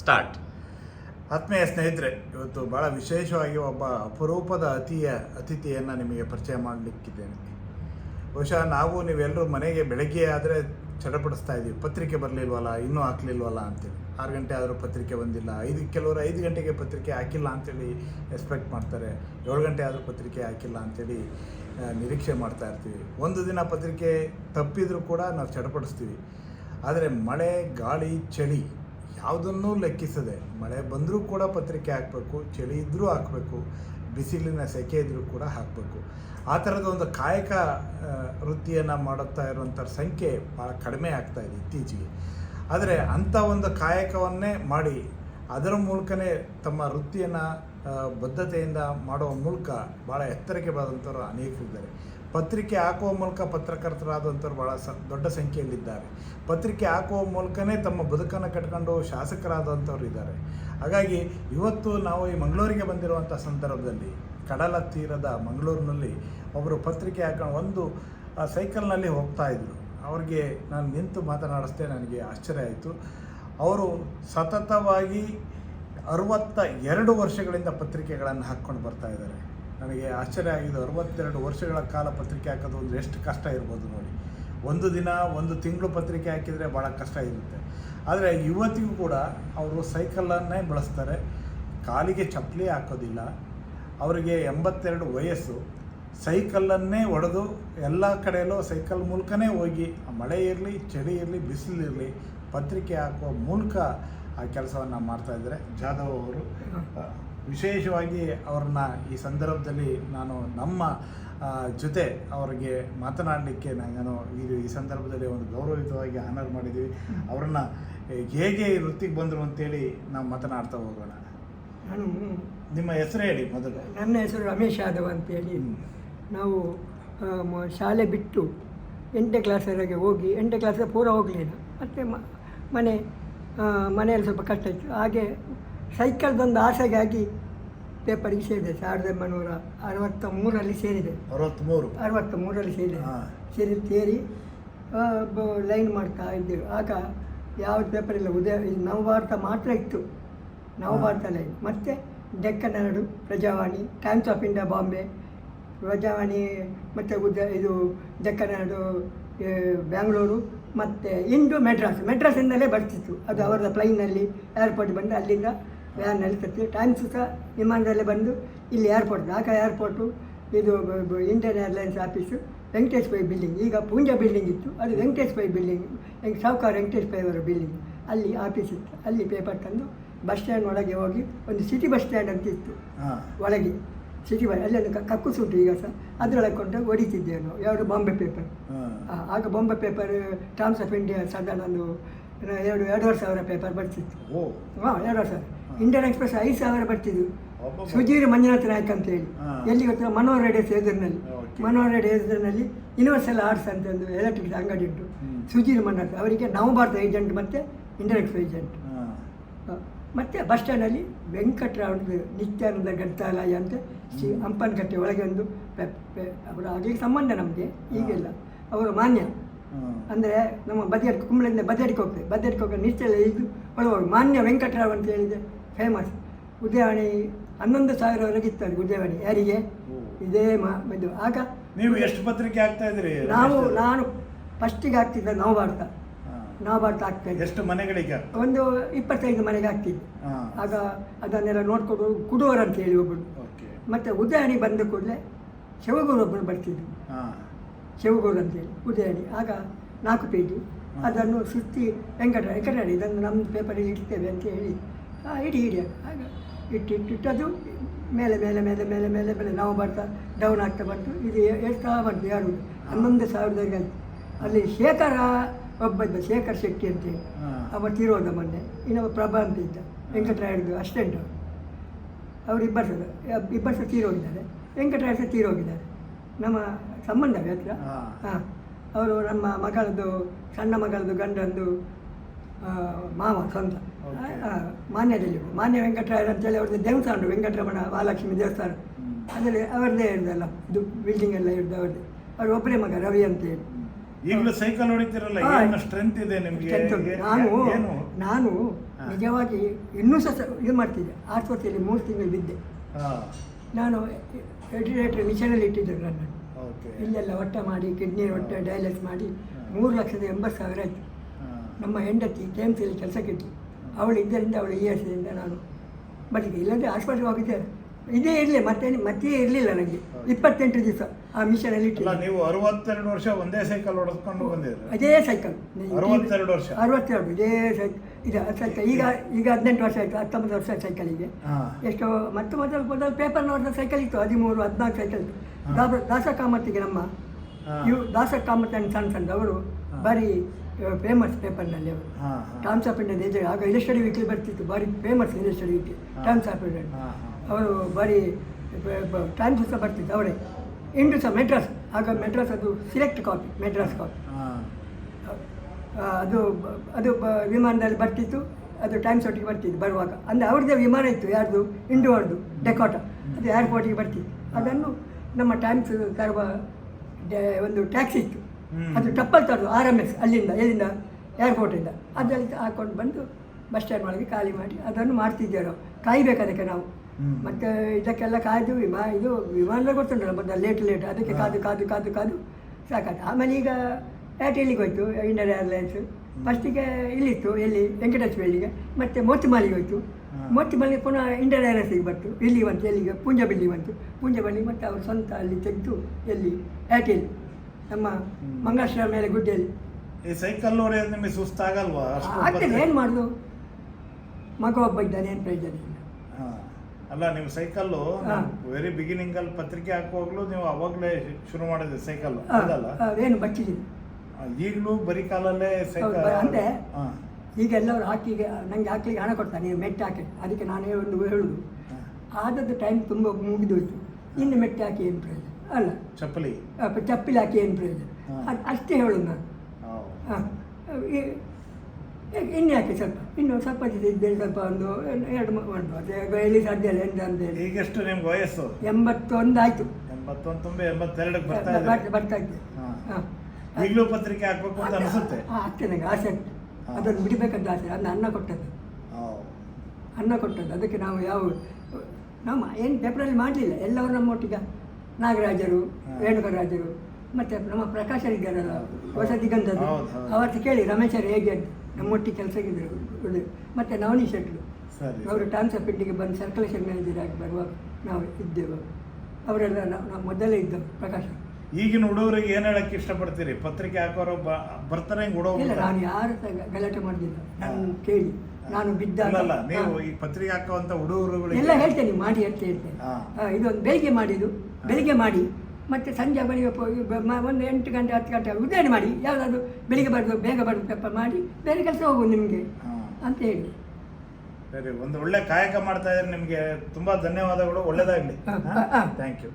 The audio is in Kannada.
ಸ್ಟಾರ್ಟ್. ಆತ್ಮೀಯ ಸ್ನೇಹಿತರೆ, ಇವತ್ತು ಭಾಳ ವಿಶೇಷವಾಗಿ ಒಬ್ಬ ಅಪರೂಪದ ಅತಿಯ ಅತಿಥಿಯನ್ನು ನಿಮಗೆ ಪರಿಚಯ ಮಾಡಲಿಕ್ಕಿದ್ದೇನೆ. ಬಹುಶಃ ನಾವು ನೀವೆಲ್ಲರೂ ಮನೆಗೆ ಬೆಳಗ್ಗೆ ಆದರೆ ಚಡಪಡಿಸ್ತಾ ಇದ್ದೀವಿ. ಪತ್ರಿಕೆ ಬರಲಿಲ್ವಲ್ಲ, ಇನ್ನೂ ಹಾಕ್ಲಿಲ್ವಲ್ಲ ಅಂತೇಳಿ. ಆರು ಗಂಟೆ ಆದರೂ ಪತ್ರಿಕೆ ಬಂದಿಲ್ಲ. ಐದು, ಕೆಲವರು ಐದು ಗಂಟೆಗೆ ಪತ್ರಿಕೆ ಹಾಕಿಲ್ಲ ಅಂತೇಳಿ ಎಕ್ಸ್ಪೆಕ್ಟ್ ಮಾಡ್ತಾರೆ. ಏಳು ಗಂಟೆ ಆದರೂ ಪತ್ರಿಕೆ ಹಾಕಿಲ್ಲ ಅಂತೇಳಿ ನಿರೀಕ್ಷೆ ಮಾಡ್ತಾ ಇರ್ತೀವಿ. ಒಂದು ದಿನ ಪತ್ರಿಕೆ ತಪ್ಪಿದರೂ ಕೂಡ ನಾವು ಚಡಪಡಿಸ್ತೀವಿ. ಆದರೆ ಮಳೆ, ಗಾಳಿ, ಚಳಿ ಯಾವುದನ್ನೂ ಲೆಕ್ಕಿಸದೆ, ಮಳೆ ಬಂದರೂ ಕೂಡ ಪತ್ರಿಕೆ ಹಾಕಬೇಕು, ಚಳಿ ಇದ್ದರೂ ಹಾಕಬೇಕು, ಬಿಸಿಲಿನ ಸೆಕೆ ಇದ್ದರೂ ಕೂಡ ಹಾಕಬೇಕು. ಆ ಥರದ ಒಂದು ಕಾಯಕ ವೃತ್ತಿಯನ್ನು ಮಾಡುತ್ತಾ ಇರುವಂಥ ಸಂಖ್ಯೆ ಭಾಳ ಕಡಿಮೆ ಆಗ್ತಾ ಇದೆ ಇತ್ತೀಚೆಗೆ. ಆದರೆ ಅಂಥ ಒಂದು ಕಾಯಕವನ್ನೇ ಮಾಡಿ, ಅದರ ಮೂಲಕನೇ ತಮ್ಮ ವೃತ್ತಿಯನ್ನು ಬದ್ಧತೆಯಿಂದ ಮಾಡುವ ಮೂಲಕ ಭಾಳ ಎತ್ತರಕ್ಕೆ ಬಾದಂಥವ್ರು ಅನೇಕರಿದ್ದಾರೆ. ಪತ್ರಿಕೆ ಹಾಕುವ ಮೂಲಕ ಪತ್ರಕರ್ತರಾದಂಥವ್ರು ಭಾಳ ಸ ದೊಡ್ಡ ಸಂಖ್ಯೆಯಲ್ಲಿದ್ದಾರೆ. ಪತ್ರಿಕೆ ಹಾಕುವ ಮೂಲಕನೇ ತಮ್ಮ ಬದುಕನ್ನು ಕಟ್ಕೊಂಡು ಶಾಸಕರಾದಂಥವ್ರು ಇದ್ದಾರೆ. ಹಾಗಾಗಿ ಇವತ್ತು ನಾವು ಈ ಮಂಗಳೂರಿಗೆ ಬಂದಿರುವಂಥ ಸಂದರ್ಭದಲ್ಲಿ ಕಡಲ ತೀರದ ಮಂಗಳೂರಿನಲ್ಲಿ ಒಬ್ಬರು ಪತ್ರಿಕೆ ಹಾಕೊಂಡು ಒಂದು ಸೈಕಲ್ನಲ್ಲಿ ಹೋಗ್ತಾ ಇದ್ರು. ಅವ್ರಿಗೆ ನಾನು ನಿಂತು ಮಾತನಾಡಿಸ್ದೆ, ನನಗೆ ಆಶ್ಚರ್ಯ ಆಯಿತು. ಅವರು ಸತತವಾಗಿ ಅರುವತ್ತ ಎರಡು ವರ್ಷಗಳಿಂದ ಪತ್ರಿಕೆಗಳನ್ನು ಹಾಕ್ಕೊಂಡು ಬರ್ತಾ ಇದ್ದಾರೆ. ನನಗೆ ಆಶ್ಚರ್ಯ ಆಗಿದೆ. ಅರವತ್ತೆರಡು ವರ್ಷಗಳ ಕಾಲ ಪತ್ರಿಕೆ ಹಾಕೋದು ಒಂದು ಎಷ್ಟು ಕಷ್ಟ ಇರ್ಬೋದು ನೋಡಿ. ಒಂದು ದಿನ, ಒಂದು ತಿಂಗಳು ಪತ್ರಿಕೆ ಹಾಕಿದರೆ ಭಾಳ ಕಷ್ಟ ಇರುತ್ತೆ. ಆದರೆ ಇವತ್ತಿಗೂ ಕೂಡ ಅವರು ಸೈಕಲನ್ನೇ ಬಳಸ್ತಾರೆ. ಕಾಲಿಗೆ ಚಪ್ಪಲಿ ಹಾಕೋದಿಲ್ಲ. ಅವರಿಗೆ ಎಂಬತ್ತೆರಡು ವಯಸ್ಸು. ಸೈಕಲನ್ನೇ ಒಡೆದು ಎಲ್ಲ ಕಡೆಯಲ್ಲೂ ಸೈಕಲ್ ಮೂಲಕನೇ ಹೋಗಿ ಮಳೆ ಇರಲಿ, ಚಳಿ ಇರಲಿ ಬಿಸಿಲಿರಲಿ ಪತ್ರಿಕೆ ಹಾಕುವ ಮೂಲಕ ಆ ಕೆಲಸವನ್ನು ಮಾಡ್ತಾಯಿದ್ದಾರೆ ಜಾಧವ್ ಅವರು ವಿಶೇಷವಾಗಿ ಅವ್ರನ್ನ ಈ ಸಂದರ್ಭದಲ್ಲಿ ನಾನು ನಮ್ಮ ಜೊತೆ ಅವರಿಗೆ ಮಾತನಾಡಲಿಕ್ಕೆ ನಾನು ಇದು ಈ ಸಂದರ್ಭದಲ್ಲಿ ಒಂದು ಗೌರವಯುತವಾಗಿ ಆನರ್ ಮಾಡಿದ್ದೀವಿ. ಅವ್ರನ್ನ ಹೇಗೆ ಈ ವೃತ್ತಿಗೆ ಬಂದರು ಅಂತೇಳಿ ನಾವು ಮಾತನಾಡ್ತಾ ಹೋಗೋಣ. ನಾನು ನಿಮ್ಮ ಹೆಸರು ಹೇಳಿ ಮೊದಲು. ನನ್ನ ಹೆಸರು ರಮೇಶ್ ಯಾದವ್ ಅಂತೇಳಿ. ನಾವು ಶಾಲೆ ಬಿಟ್ಟು ಎಂಟನೇ ಕ್ಲಾಸ್ವರೆಗೆ ಹೋಗಿ ಎಂಟನೇ ಕ್ಲಾಸ್ ಪೂರ ಹೋಗಲಿಲ್ಲ. ಮತ್ತು ಮ ಮನೆ ಮನೆಯಲ್ಲಿ ಸ್ವಲ್ಪ ಕಷ್ಟ ಇತ್ತು. ಹಾಗೆ ಸೈಕಲ್ದೊಂದು ಆಸೆಗಾಗಿ ಪೇಪರಿಗೆ ಸೇರಿದೆ. ಸಾವಿರದ ಒಂಬೈನೂರ ಅರವತ್ತ ಮೂರರಲ್ಲಿ ಸೇರಿದೆ. ಅರವತ್ತ್ಮೂರು. ಅರವತ್ತ ಮೂರರಲ್ಲಿ ಸೇರಿದೆ. ಸೇರಿ ಸೇರಿ ಲೈನ್ ಮಾಡ್ತಾ ಇದ್ದೆವು. ಆಗ ಯಾವ ಪೇಪರ್ ಇಲ್ಲ ಉದಯ ನವಭಾರತ ಮಾತ್ರ ಇತ್ತು. ನವಭಾರತ ಲೈನ್. ಮತ್ತು ಡೆಕ್ಕನಾಡು Prajavani Times of India Bombay Prajavani ಮತ್ತು ಉದಯ ಇದು ಡೆಕ್ಕನಾಡು ಬ್ಯಾಂಗ್ಳೂರು ಮತ್ತು ಇಂದು ಮೆಡ್ರಾಸ್ ಮೆಡ್ರಾಸಿಂದಲೇ ಬರ್ತಿತ್ತು. ಅದು ಅವರ ಪ್ಲೈನಲ್ಲಿ ಏರ್ಪೋರ್ಟ್ ಬಂದು ಅಲ್ಲಿಂದ ವ್ಯಾನಲ್ಲಿ ತರ್ತೀವಿ ಟ್ಯಾಂಕ್ಸ್ ಸಹ ವಿಮಾನದಲ್ಲೇ ಬಂದು ಇಲ್ಲಿ ಏರ್ಪೋರ್ಟ್ ಢಾಕಾ ಏರ್ಪೋರ್ಟು ಇದು Indian Airlines office Venkatesh Pai building ಈಗ ಪೂಂಜ ಬಿಲ್ಡಿಂಗ್ ಇತ್ತು. ಅದು ವೆಂಕಟೇಶ್ ಪೈ ಬಿಲ್ಡಿಂಗ್ ಹೆಂಗೆ ಸಾವುಕಾರ ವೆಂಕಟೇಶ್ ಪೈ ಅವರ ಬಿಲ್ಡಿಂಗ್ ಅಲ್ಲಿ ಆಫೀಸ್ ಇತ್ತು. ಅಲ್ಲಿ ಪೇಪರ್ ತಂದು ಬಸ್ ಸ್ಟ್ಯಾಂಡ್ ಒಳಗೆ ಹೋಗಿ ಒಂದು ಸಿಟಿ ಬಸ್ ಸ್ಟ್ಯಾಂಡ್ ಅಂತ ಇತ್ತು. ಒಳಗೆ. ಸಿಟಿ ಬಸ್ ಅಲ್ಲಿ ಒಂದು ಕ- ಕಕ್ಕುಸು ಉಂಟು ಈಗ ಸಹ. ಅದರೊಳಗೆ ಕೊಂಡು ಹೊಡಿತಿದ್ದೇವೆ ನಾವು ಯಾವುದು ಬಾಂಬೆ ಪೇಪರ್ ಆಗ Bombay paper Times of India ಸದಾ ನಾನು ಎರಡು ಎರಡೂವರೆ ಸಾವಿರ ಪೇಪರ್ ಬರ್ತಿತ್ತು ಓ. ಹಾಂ ಎರಡು ಸಾವಿರ ಇಂಡಿಯನ್ ಎಕ್ಸ್ಪ್ರೆಸ್ ಐದು ಸಾವಿರ ಬರ್ತಿದ್ವು. ಸುಜೀರ್ ಮಂಜುನಾಥ ನಾಯ್ಕ ಅಂತ ಹೇಳಿ. ಎಲ್ಲಿ ಗೊತ್ತಿಲ್ಲ ಮನೋಹರ್ ರೆಡ್ಡಿ ಎದುರಿನಲ್ಲಿ Okay. ಮನೋಹರ್ ರೆಡ್ಡಿ ಎದುರಿನಲ್ಲಿ ಯೂನಿವರ್ಸಲ್ ಆರ್ಟ್ಸ್ ಅಂತ ಒಂದು ಎಲೆಕ್ಟ್ರಿಕ್ ಅಂಗಡಿ ಉಂಟು. ಸುಜೀರ್ ಮಂಜುನಾಥ್. ಅವರಿಗೆ ನವಭಾರತ ಏಜೆಂಟ್ ಮತ್ತು ಇಂಡಿಯನ್ ಎಕ್ಸ್ಪ್ರೆಸ್ ಏಜೆಂಟ್. ಮತ್ತು ಬಸ್ ಸ್ಟ್ಯಾಂಡಲ್ಲಿ ವೆಂಕಟರಾವ್ ನಿತ್ಯಾನಂದ ಗ್ರಂಥಾಲಯ ಅಂತ ಶ್ರೀ ಹಂಪನಕಟ್ಟೆ ಒಳಗೆ ಒಂದು ಅವರ ಆಗಲಿಕ್ಕೆ ಸಂಬಂಧ ನಮಗೆ. ಈಗಿಲ್ಲ. ಅವರು ಮಾನ್ಯ. ಅಂದರೆ ನಮ್ಮ ಬದಿಯಡ್ ಕುಂಬಳಿಂದ ಬದಿಯಡ್ಕೋಗ್ತದೆ ಹೋಗಿ ನಿಶ್ಚಲ ಇದು ಒಳಗೆ ಮಾನ್ಯ ವೆಂಕಟರಾವ್ ಅಂತ ಹೇಳಿದೆ ಫೇಮಸ್ ಉದಯವಾಣಿ ಹನ್ನೊಂದು ಸಾವಿರವರೆಗೆ ಇತ್ತು ಅದು ಉದಯವಾಣಿ ಯಾರಿಗೆ. ಇದೇ ಮಾ ಇದು. ಆಗ ನೀವು ಎಷ್ಟು ಪತ್ರಿಕೆ ಆಗ್ತಾ ಇದ್ರಿ ನಾವು? ನಾನು ಫಸ್ಟಿಗೆ ಆಗ್ತಿದ್ದೆ ಭಾರತ ನಾವು ಭಾರತ ಆಗ್ತಾ ಇದ್ದೆ. ಎಷ್ಟು ಮನೆಗಳಿಗೆ ಒಂದು ಇಪ್ಪತ್ತೈದು ಮನೆಗೆ ಆಗ್ತಿದ್ದೆ ಆಗ ಅದನ್ನೆಲ್ಲ ನೋಡ್ಕೊಂಡು ಕುಡುವರು ಅಂತ ಹೇಳಿ ಒಬ್ಬರು ಮತ್ತೆ ಉದಯವಾಣಿ ಬಂದ ಕೂಡಲೇ ಶಿವಗುರು ಒಬ್ಬರು ಬರ್ತಿದ್ರು. ಶಿವಗುರು ಶಿವಗೌಡ ಅಂತೇಳಿ ಉದಯಣಿ. ಆಗ ನಾಲ್ಕು ಪೇಜು. ಅದನ್ನು ಸುತ್ತಿ ವೆಂಕಟ ವೆಂಕಟ ಇದನ್ನು ನಮ್ಮ ಪೇಪರಿಗೆ ಇಡ್ತೇವೆ ಅಂತ ಹೇಳಿ ಆ, ಹಿಡಿ ಹಿಡಿಯ ಹಾಗೆ ಇಟ್ಟು ಇಟ್ಟು ಇಟ್ಟು ಅದು ಮೇಲೆ ಮೇಲೆ ಮೇಲೆ ಮೇಲೆ ಮೇಲೆ ಮೇಲೆ ನಾವು ಬರ್ತಾ ಡೌನ್ ಆಗ್ತಾ ಬಂತು. ಇದು ಎಷ್ಟು ಬಂತು ಯಾರು ಹನ್ನೊಂದು ಸಾವಿರದಾಗ ಅಲ್ಲಿ ಶೇಖರ ಒಬ್ಬ ಇದ್ದ ಶೇಖರ್ ಶೆಟ್ಟಿ ಅಂತೇಳಿ ಅವ ತೀರೋದ ಮೊನ್ನೆ. ಇನ್ನೊಬ್ಬ ಪ್ರಭಾ ಅಂತ ಇದ್ದ ವೆಂಕಟರಾಯರ್ದು ಅಸ್ಟೆಂಟ್ ಅವರು. ಇಬ್ಬರು ಸಹ ಇಬ್ಬರು ಸಹ ತೀರೋಗಿದ್ದಾರೆ. ವೆಂಕಟರಾಯ ಸಹ ತೀರೋಗಿದ್ದಾರೆ. ನಮ್ಮ ಸಂಬಂಧವೇ ಹತ್ರ? ಹಾಂ. ಅವರು ನಮ್ಮ ಮಗಳದ್ದು ಸಣ್ಣ ಮಗಳದ್ದು ಗಂಡಂದು ಮಾವ ಸ್ವಂತ. ಮಾನ್ಯದಲ್ಲಿ ಮಾನ್ಯ ವೆಂಕಟರಾಯರ್ ಅಂತೇಳಿ ಅವ್ರದ್ದು ದೇವಸ್ಥಾನ ಉಂಟು ವೆಂಕಟರಮಣ ಮಹಾಲಕ್ಷ್ಮಿ ದೇವಸ್ಥಾನ. ಅದರಲ್ಲಿ ಅವರದೇ ಇರೋದಲ್ಲ ಇದು ಬಿಲ್ಡಿಂಗ್ ಎಲ್ಲ ಇರೋದು ಅವ್ರದ್ದು. ಅವ್ರ ಒಬ್ಬರೇ ಮಗ ರವಿ ಅಂತೇಳಿ ಈಗಲೂ ಸೈಕಲ್ ಹೊಡಿತಿರಲ್ಲ ಸ್ಟ್ರೆಂತ್ ಇದೆ ನಿಮಗೆ? ನಾನು ನಾನು ನಿಜವಾಗಿ ಇನ್ನೂ ಸಹ ಇದು ಮಾಡ್ತಿದ್ದೆ. ಆಸ್ಪತ್ರೆಯಲ್ಲಿ ಮೂರು ತಿಂಗಳು ಬಿದ್ದೆ. ನಾನು ವೆಂಟಿಲೇಟರ್ ಮಿಷನಲ್ಲಿ ಇಟ್ಟಿದ್ದರು ನನ್ನ. ಇಲ್ಲೆಲ್ಲ ಒಟ್ಟ ಮಾಡಿ ಕಿಡ್ನಿ ಒಟ್ಟೆ ಡಯಾಲಿಸ್ ಮಾಡಿ ಮೂರು ಲಕ್ಷದ ಎಂಬತ್ತು ಸಾವಿರ ಆಯಿತು. ನಮ್ಮ ಹೆಂಡತಿ ಕೆ ಸಿಯಲ್ಲಿ ಕೆಲಸಕ್ಕಿತ್ತು ಅವಳು ಇದ್ದರಿಂದ ಅವಳು ಈ ಎಸ್ ನಾನು ಬದುಕಿದೆ. ಇಲ್ಲಾಂದರೆ ಆಸ್ಪತ್ರೆಗೆ ಹೋಗಿದ್ದೆ ಇದೇ ಇರಲಿ ಮತ್ತೆ ಮತ್ತೆ ಇರಲಿಲ್ಲ ನನಗೆ. ಇಪ್ಪತ್ತೆಂಟು ದಿವಸ ಆ ಮಿಷನಲ್ಲಿ ಅಲ್ಲ ನೀವು ಅರವತ್ತೆರಡು ವರ್ಷ ಒಂದೇ ಸೈಕಲ್ ಹೊಡೆಸ್ಕೊಂಡು ಬಂದಿದ್ರಿ ಅದೇ ಸೈಕಲ್ ಅರವತ್ತೆರಡು ವರ್ಷ? ಅರವತ್ತೆರಡು ಇದೇ ಸೈಕಲ್ ಇದು ಸೈಕಲ್ ಈಗ ಈಗ ಹದಿನೆಂಟು ವರ್ಷ ಆಯಿತು ಹತ್ತೊಂಬತ್ತು ವರ್ಷ ಸೈಕಲಿಗೆ ಎಷ್ಟೋ ಮತ್ತೆ ಮೊದಲು ಮೊದಲು ಪೇಪರ್ ನೋಡಿದ ಸೈಕಲ್ ಇತ್ತು ಹದಿಮೂರು ಹದಿನಾಲ್ಕು ಸೈಕಲ್ ಇತ್ತು ದಾಸ ಕಾಮತ್ತಿಗೆ ನಮ್ಮ ಇವು ದಾಸ ಕಾಮತ್ ಸಣ್ಣ ಸಣ್ಣ ಅವರು ಬಾರಿ ಫೇಮಸ್ ಪೇಪರ್ನಲ್ಲಿ ಅವರು ಟಾಮ್ಸ್ ಆಫ್ ಇಂಡಿಯನ್ ಎದುರು ಆಗ ಇಲೆಸ್ಟಡಿ ವೀಕ್ಲಿ ಬರ್ತಿತ್ತು ಭಾರಿ famous Illustrated Weekly Times of ಹಾಂ ಅವರು ಬಾರಿ ಟೈಮ್ಸ್ ಸಹ ಬರ್ತಿತ್ತು ಅವರೇ. ಇಂಡು ಸಹ ಮೆಡ್ರಾಸ್ ಆಗ ಮೆಡ್ರಾಸ್ ಅದು ಸಿಲೆಕ್ಟ್ ಕಾಪಿ ಮೆಡ್ರಾಸ್ ಕಾಪಿ ಅದು ಅದು ವಿಮಾನದಲ್ಲಿ ಬರ್ತಿತ್ತು ಅದು ಟೈಮ್ಸ್ ಒಟ್ಟಿಗೆ ಬರ್ತಿತ್ತು ಬರುವಾಗ. ಅಂದರೆ ಅವ್ರದ್ದೇ ವಿಮಾನ ಇತ್ತು ಯಾರ್ದು? ಇಂಡು ಅವ್ರದ್ದು ಡೆಕೋಟ ಅದು ಏರ್ಪೋರ್ಟಿಗೆ ಬರ್ತಿತ್ತು. ಅದನ್ನು ನಮ್ಮ ಟೈಮ್ಸ್ ತರುವ ಒಂದು ಟ್ಯಾಕ್ಸಿ ಇತ್ತು. ಅದು ಟಪ್ಪಲ್ ತರೋದು ಆರ್ ಎಂ ಎಸ್ ಅಲ್ಲಿಂದ ಎಲ್ಲಿಂದ? ಏರ್ಪೋರ್ಟಿಂದ ಅದರಲ್ಲಿ ಹಾಕೊಂಡು ಬಂದು ಬಸ್ ಸ್ಟ್ಯಾಂಡ್ ಒಳಗೆ ಖಾಲಿ ಮಾಡಿ ಅದನ್ನು ಮಾಡ್ತಿದ್ದೇವೆ. ನಾವು ಕಾಯ್ಬೇಕು ಅದಕ್ಕೆ ನಾವು. ಮತ್ತೆ ಇದಕ್ಕೆಲ್ಲ ಕಾಯ್ದು ವಿಮಾ ಇದು ವಿಮಾನ ಗೊತ್ತುಂಟಲ್ಲ ಮತ್ತೆ ಲೇಟ್ ಲೇಟ್ ಅದಕ್ಕೆ ಕಾದು ಕಾದು ಕಾದು ಕಾದು. ಸಾಕಾಯ್ತು. ಆಮೇಲೆ ಈಗ ಏರ್ಟೆಲ್ಲಿಗೆ ಹೋಯ್ತು ಇಂಡಿಯನ್ ಏರ್ಲೈನ್ಸ್ ಫಸ್ಟಿಗೆ ಇಲ್ಲಿತ್ತು ಎಲ್ಲಿ? ವೆಂಕಟೇಶ್ವರಿಗೆ ಮತ್ತು ಮೋತಿಮಾಲಿಗೆ ಹೋಯ್ತು. ಮೋತಿ ಮೋತಿಮಾಲಿಗೆ ಪುನಃ ಇಂಡಿಯನ್ ಏರ್ಲೈನ್ಸಿಗೆ ಬಂತು ಇಲ್ಲಿ ಬಂತು? ಎಲ್ಲಿಗೆ? ಪುಂಜಬಿಲ್ಲಿ ಬಂತು. ಪುಂಜಬೆಲ್ಲಿ ಮತ್ತು ಅವರು ಸ್ವಂತ ಅಲ್ಲಿ ತೆಗೆದು ಎಲ್ಲಿ? ಏರ್ಟೆಲ್ ನಮ್ಮ ಹ್ಮ್. ಮಂಗಳಾಶ್ರಮ ಮೇಲೆ ಗುಡ್ಡೆಯಲ್ಲಿ ಈ ಸೈಕಲ್ ಹೊಡೆಯೋದು ನಿಮಗೆ ಸುಸ್ತಾಗಲ್ವಾ? ಅಷ್ಟು ಆಗ್ತದೆ? ಏನು ಮಾಡೋದು? ಮಗ ಒಬ್ಬ ಇದ್ದಾನೆ ಏನು ಪ್ರಯೋಜನ ಇಲ್ಲ. ಅಲ್ಲ ನೀವು ಸೈಕಲ್ಲು. ವೆರಿ ಬಿಗಿನಿಂಗ್ ಅಲ್ಲಿ ಪತ್ರಿಕೆ ಹಾಕುವಾಗ್ಲೂ ನೀವು ಅವಾಗಲೇ ಶುರು ಮಾಡಿದ್ರಿ ಸೈಕಲ್ ಅದಲ್ಲ ಅದೇನು ಬಚ್ಚಿದ್ದೀನಿ ಈಗಲೂ ಬರೀ ಕಾಲಲ್ಲೇ ಸೈಕಲ್ ಅಂದ್ರೆ. ಈಗ ಎಲ್ಲರೂ ಹಾಕಿ ನಂಗೆ ಹಾಕ್ಲಿಕ್ಕೆ ಹಣ ಕೊಡ್ತಾರೆ ನೀವು ಮೆಟ್ಟಿ ಹಾಕಿ. ಅದಕ್ಕೆ ನಾನೇ ಒಂದು ಹೇಳುದು. ಆದದ್ದು ಟೈಮ್ ತುಂಬ ಮುಗಿದೋಯ್ತು. ಇನ್ನು ಮೆಟ್ಟಿ ಹಾಕಿ ಏನು ಪ್ರಯೋಜನ? ಅಲ್ಲ. ಚಪ್ಪಲಿ. ಅಪ್ಪ ಚಪ್ಪಿಲಿ ಹಾಕಿ ಏನು ಪ್ರಯೋಜನ? ಅದು ಅಷ್ಟೇ ಹೇಳು ನಾನು. ಹಾಂ. ಇನ್ನು ಯಾಕೆ ಸ್ವಲ್ಪ. ಇನ್ನು ಸ್ವಲ್ಪ ಇದ್ದೇನೆ ಸ್ವಲ್ಪ ಒಂದು ಎರಡು ಮಾಡ್ಬೋದು ಎಲ್ಲಿ ಸಾಧ್ಯ ಇಲ್ಲ ಎಂತ ಅಂತ ಹೇಳಿ. ಈಗಷ್ಟು ನಿಮ್ಗೆ ವಯಸ್ಸು. ಎಂಬತ್ತೊಂದು ಆಯಿತು. ಎಂಬತ್ತೊಂದು ತುಂಬ ಎಂಬತ್ತೆರಡು ಬರ್ತಾ ಇದೆ. ಬರ್ತಾ ಇದ್ದೆ ಹಾ. ಈಗಲೂ ಪತ್ರಿಕೆ ಹಾಕ್ಬೇಕು ಅಂತ ಅನಿಸುತ್ತೆ. ಹಾಂ ಆಗ್ತದೆ ನಂಗೆ ಆಸೆ ಉಂಟು. ಹಾ. ಅದನ್ನು ಬಿಡಬೇಕಂತ ಆಸೆ ಅದನ್ನ ಅನ್ನ ಕೊಟ್ಟದ್ದು. ಅನ್ನ ಕೊಟ್ಟದ್ದು. ಅದಕ್ಕೆ ನಾವು ಯಾವ ನಾವು ಏನು ಪೇಪರಲ್ಲಿ ಮಾಡಲಿಲ್ಲ. ಎಲ್ಲರೂ ನಮ್ಮೊಟ್ಟಿಗೆ ನಾಗರಾಜರು. ರೇಣುಕರಾಜರು ಮತ್ತು ನಮ್ಮ ಪ್ರಕಾಶ ಇದ್ದಾರಲ್ಲ ಹೊಸ ದಿಗಂಧದ್ದು. ಅವತ್ತು ಕೇಳಿ ರಮೇಶರು ಹೇಗೆ ಅಂತ. ನಮ್ಮೊಟ್ಟಿಗೆ ಕೆಲಸಕ್ಕಿದ್ರು ಒಳ್ಳೆ ಮತ್ತು ನವನಿ ಶೆಟ್ರು. ಅವರು ಟಾನ್ಸ್ ಆಫ್ ಇಂಡಿಗೆ ಬಂದು ಸರ್ಕುಲೇಷನ್ ಮ್ಯಾನೇಜರ್ ಆಗಿ ಬರುವಾಗ ನಾವು ಇದ್ದೆವು. ಅವರೆಲ್ಲ ನಾವು ಮೊದಲೇ ಇದ್ದವು ಪ್ರಕಾಶ ಈಗಿನ ಹುಡುಗರಿಗೆ ಏನು ಹೇಳಕ್ಕೆ ಇಷ್ಟಪಡ್ತೀರಿ? ಪತ್ರಿಕೆ ಹಾಕೋರು ಬರ್ತಾರೆ ಇಲ್ಲ ನಾನು ಯಾರು ಗಲಾಟೆ ಮಾಡಿದ್ದಿಲ್ಲ ನಾನು ಕೇಳಿ. ನಾನು ಬಿದ್ದಲ್ಲ ನೀವು ಈ ಪತ್ರಿಕೆ ಹಾಕುವಂತ ಹುಡುಗರುಗಳು ಎಲ್ಲ ಹೇಳ್ತೇನೆ ಮಾಡಿ ಅಂತ ಹೇಳ್ತೇನೆ. ಇದೊಂದು ಬೆಳಿಗ್ಗೆ ಮಾಡಿದ್ದು. ಬೆಳಿಗ್ಗೆ ಮಾಡಿ ಮತ್ತೆ ಸಂಜೆ ಬೆಳಿಗ್ಗೆ ಹೋಗಿ ಒಂದು ಎಂಟು ಗಂಟೆ ಹತ್ತು ಗಂಟೆ ಉದ್ಯಾನ ಮಾಡಿ. ಯಾವುದಾದ್ರು ಬೆಳಿಗ್ಗೆ ಬರೋದು ಬೇಗ ಬರೋದು ಪೆಪ್ಪ ಮಾಡಿ ಬೇರೆ ಕೆಲಸ ಹೋಗುದು ನಿಮಗೆ ಹಾ. ಅಂತ ಹೇಳಿ. ಸರಿ ಒಂದು ಒಳ್ಳೆ ಕಾಯಕ ಮಾಡ್ತಾ ಇದ್ರೆ ನಿಮಗೆ. ತುಂಬಾ ಧನ್ಯವಾದಗಳು ಒಳ್ಳೆಯದಾಗಲಿ. Thank you